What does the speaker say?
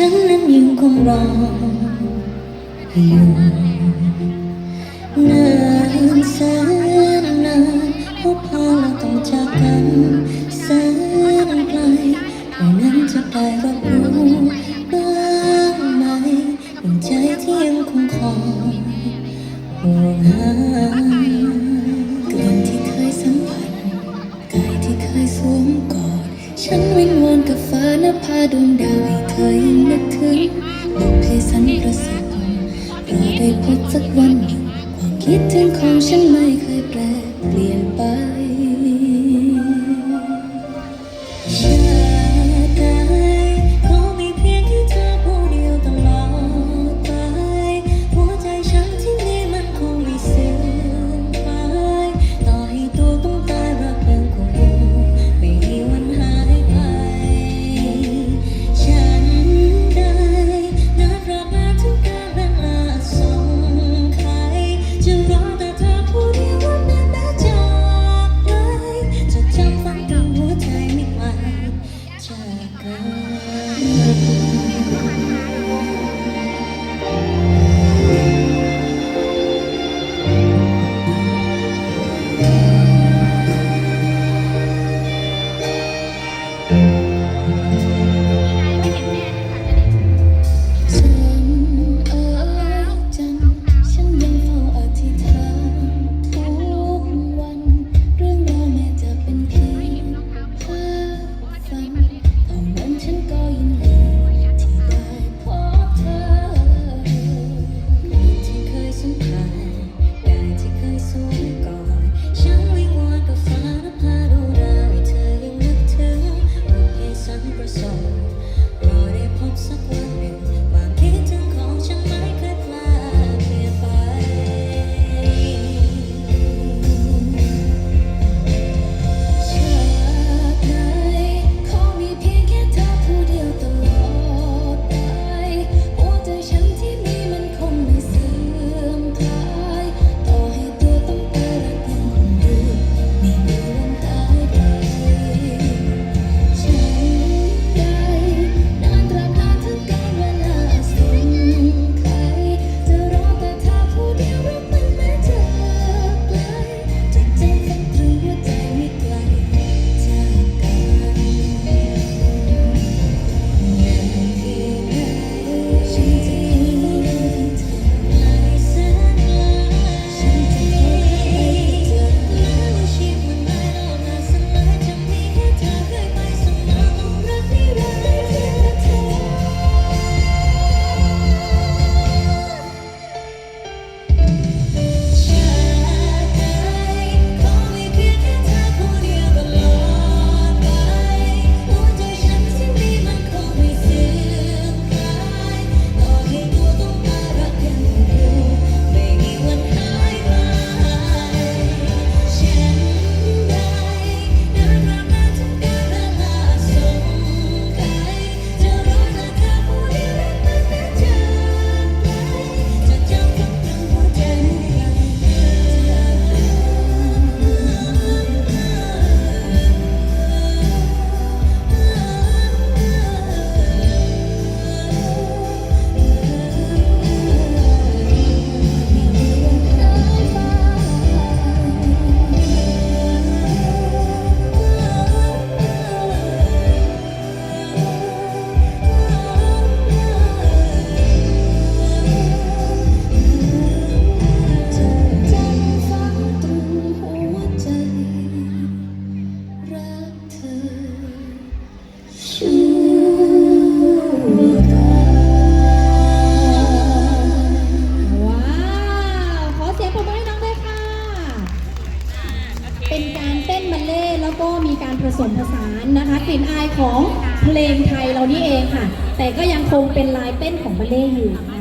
ฉันนั้นยังคงรออยู่ ฉันวิ่งวอนกับฟ้านภาดวงดาวให้เธอยังนึกถึงบุพเพสันประสงค์รอได้พบสักวันความคิดถึงของฉันไม่เคยแปรเปลี่ยนไป ผสมผสานนะคะกลิ่นอายของเพลงไทยเรานี่เองค่ะ แต่ก็ยังคงเป็นลายเต้นของบัลเล่ต์อยู่นะคะ